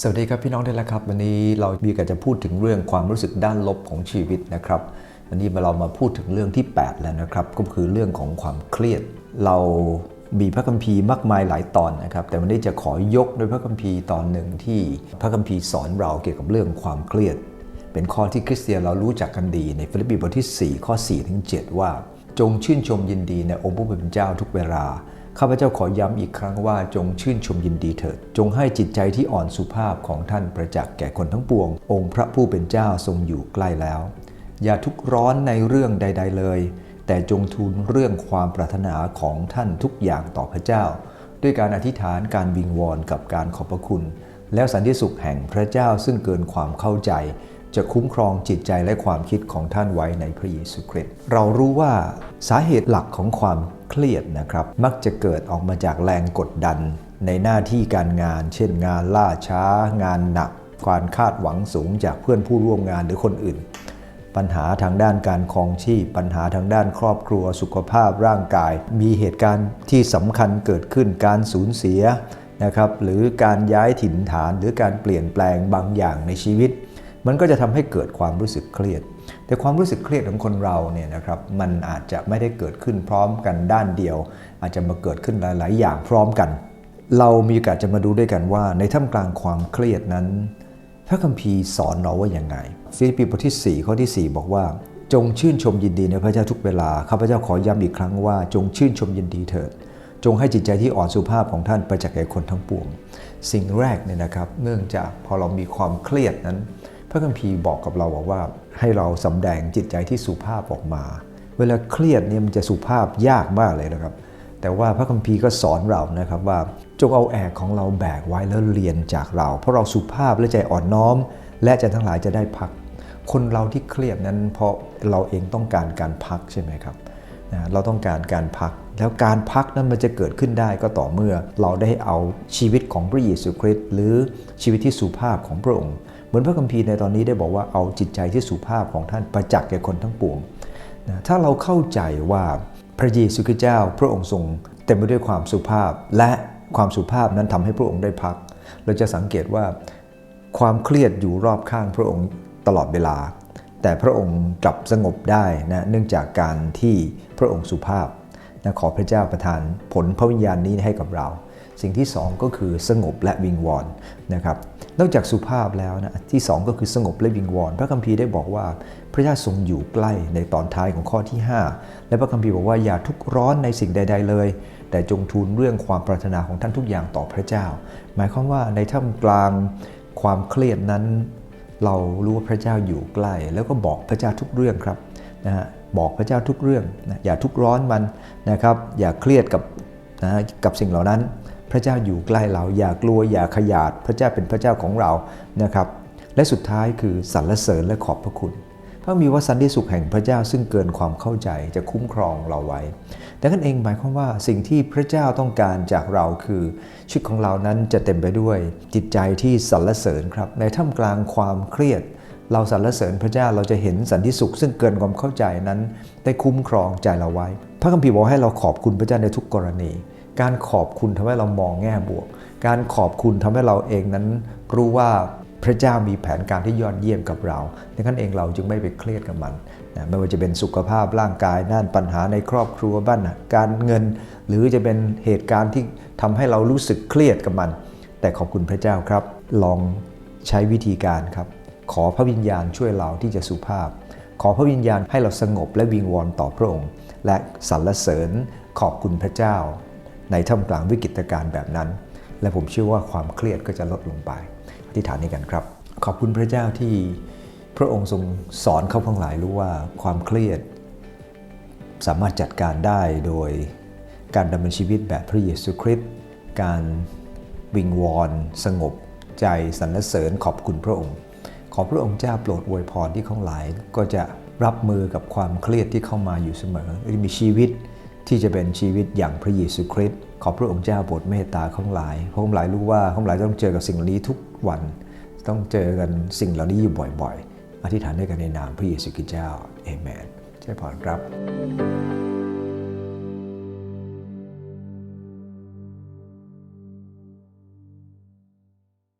สวัสดีครับ พี่น้องที่รักครับ วันนี้เรามีกันจะพูดถึงเรื่องความรู้สึกด้านลบของชีวิตนะครับ วันนี้เรามาพูดถึงเรื่องที่ 8 แล้วนะครับ ก็คือเรื่องของความเครียด เรามีพระคัมภีร์มากมายหลายตอนนะครับ แต่วันนี้จะขอยกโดยพระคัมภีร์ตอนหนึ่งที่พระคัมภีร์สอนเราเกี่ยวกับเรื่องความเครียด เป็นข้อที่คริสเตียนเรารู้จักกันดีในฟิลิปปีบทที่ 4 ข้อ4ถึง7ว่า จงชื่นชมยินดีในองค์พระผู้เป็นเจ้าทุกเวลา ข้าพเจ้าขอย้ำอีกครั้งว่าจงชื่นชมยินดีเถิด จงให้จิตใจที่อ่อนสุภาพของท่านประจักษ์แก่คนทั้งปวง องค์พระผู้เป็นเจ้าทรงอยู่ใกล้แล้ว อย่าทุกร้อนในเรื่องใด ๆเลย แต่จงทูลเรื่องความปรารถนาของท่านทุกอย่างต่อพระเจ้า ด้วยการอธิษฐานการวิงวอนกับการขอบพระคุณ แล้วสันติสุขแห่งพระเจ้าซึ่งเกินความเข้าใจ จะคุ้มครองจิตใจและความคิดของท่านไว้ในพระเยซูคริสต์เรารู้ว่าสาเหตุหลักของความเครียดนะครับ มักจะเกิดออกมาจากแรงกดดัน ในหน้าที่การงาน เช่น งานล่าช้า งานหนัก ความคาดหวังสูงจากเพื่อนผู้ร่วมงานหรือคนอื่น ปัญหาทางด้านการครองชีพ ปัญหาทางด้านครอบครัวสุขภาพร่างกาย มีเหตุการณ์ที่สำคัญเกิดขึ้นการสูญเสียนะครับหรือการย้ายถิ่นฐานหรือการเปลี่ยนแปลงบางอย่างในชีวิต มันก็จะทำให้เกิดความรู้สึกเครียด แต่ความรู้สึกเครียดของคนเราเนี่ยนะครับมันอาจจะไม่ได้เกิดขึ้นพร้อมกันด้านเดียว อาจจะมาเกิดขึ้นหลาย ๆ อย่างพร้อมกัน เรามีโอกาสจะมาดูด้วยกันว่า ในท่ามกลางความเครียดนั้น พระคัมภีร์สอนเราว่าอย่างไงฟิลิปปีบทที่4ข้อที่ 4 บอกว่า จงชื่นชมยินดีในพระเจ้าทุกเวลาข้าพเจ้าขอย้ำอีกครั้งว่าจงชื่นชมยินดีเถิดจงให้จิตใจที่อ่อนสุภาพของท่านประจักษ์แก่คนทั้งปวง สิ่งแรกเนี่ยนะครับ เนื่องจากพอเรามีความเครียดนั้น พระคัมภีร์บอกกับเราบอกว่าให้เราสำแดงจิตใจที่สุภาพออกมา เวลาเครียดเนี่ยมันจะสุภาพยากมากเลยนะครับ แต่ว่าพระคัมภีร์ก็สอนเรานะครับว่าจงเอาแอกของเราแบกไว้แล้วเรียนจากเรา เพราะเราสุภาพและใจอ่อนน้อม และใจทั้งหลายจะได้พัก คนเราที่เครียดนั้น เพราะเราเองต้องการการพักใช่ไหมครับนะเราต้องการการพัก แล้วการพักนั้นมันจะเกิดขึ้นได้ก็ต่อเมื่อเราได้เอาชีวิตของพระเยซูคริสต์หรือชีวิตที่สุภาพของพระองค์ เหมือนพระคัมภีร์ในตอนนี้ได้บอกว่าเอาจิตใจที่สุภาพของท่านประจักษ์แก่คนทั้งปวงนะถ้าเราเข้าใจว่าพระเยซูคริสต์เจ้าพระองค์ทรงเต็มไปด้วยความสุภาพ และความสุภาพนั้นทำให้พระองค์ได้พัก เราจะสังเกตว่าความเครียดอยู่รอบข้างพระองค์ตลอดเวลา แต่พระองค์กลับสงบได้นะเนื่องจากการที่พระองค์สุภาพนะขอพระเจ้าประทานผลพระวิญญาณนี้ให้กับเรา สิ่งที่สองก็คือสงบและวิงวอนนะครับนอกจากสุภาพแล้วนะที่สองก็คือสงบและวิงวอน พระคัมภีร์ได้บอกว่า พระเจ้าทรงอยู่ใกล้ในตอนท้ายของข้อที่ 5 และพระคัมภีร์บอกว่าอย่าทุกร้อนในสิ่งใด ๆ เลย แต่จงทูลเรื่องความปรารถนาของท่านทุกอย่างต่อพระเจ้า หมายความว่าในท่ามกลางความเครียดนั้น เรารู้ว่าพระเจ้าอยู่ใกล้ แล้วก็บอกพระเจ้าทุกเรื่องครับนะฮะบอกพระเจ้าทุกเรื่องนะอย่าทุกร้อนมันนะครับ อย่าเครียดกับนะกับสิ่งเหล่านั้น พระเจ้าอยู่ใกล้เราอย่ากลัวอย่าขยาด พระเจ้าเป็นพระเจ้าของเรานะครับ และสุดท้ายคือสรรเสริญและขอบพระคุณพระมีวสันติสุขแห่งพระเจ้าซึ่งเกินความเข้าใจจะคุ้มครองเราไว้แต่นั่นเองหมายความว่าสิ่งที่พระเจ้าต้องการจากเราคือชีวิตของเรานั้นจะเต็มไปด้วย จิตใจที่สรรเสริญครับ ในท่ามกลางความเครียด เราสรรเสริญพระเจ้าเราจะเห็นสันติสุข ซึ่งเกินความเข้าใจนั้น ได้คุ้มครองใจเราไว้ พระคัมภีร์บอกให้เราขอบคุณพระเจ้าในทุกกรณี การขอบคุณทำให้เรามองแง่บวก การขอบคุณทำให้เราเองนั้นรู้ว่าพระเจ้ามีแผนการที่ยอดเยี่ยมกับเราดังนั้นเองเราจึงไม่ไปเครียดกับมันนะไม่ว่าจะเป็นสุขภาพร่างกายด้านปัญหาในครอบครัวบ้านการเงิน หรือจะเป็นเหตุการณ์ที่ทำให้เรารู้สึกเครียดกับมัน แต่ขอบคุณพระเจ้าครับ ลองใช้วิธีการครับ ขอพระวิญญาณช่วยเราที่จะสุภาพ ขอพระวิญญาณให้เราสงบและวิงวอนต่อพระองค์ และสรรเสริญขอบคุณพระเจ้า ในท่ามกลางวิกฤตการณ์แบบนั้น และผมเชื่อว่าความเครียดก็จะลดลงไปอธิษฐานนี้กันครับ ขอบคุณพระเจ้าที่พระองค์ทรงสอนเขาทั้งหลายรู้ว่าความเครียด สามารถจัดการได้โดยการดำเนินชีวิตแบบพระเยซูคริสต์การวิงวอน สงบ ใจสรรเสริญขอบคุณพระองค์ ขอพระองค์เจ้าโปรดอวยพรที่ข้างหลาย ก็จะรับมือกับความเครียดที่เข้ามาอยู่เสมอมีชีวิตที่จะเป็นชีวิตอย่างพระเยซูคริสต์ ขอพระองค์เจ้าโปรดเมตตาข้องหลายเพราะข้องหลายรู้ว่าข้องหลายต้องเจอกับสิ่งเหล่านี้ทุกวัน ต้องเจอกันสิ่งเหล่านี้อยู่บ่อย ๆ อธิษฐานด้วยกันในนามพระเยซูคริสต์เจ้าเอเมนเจ้าพรครับ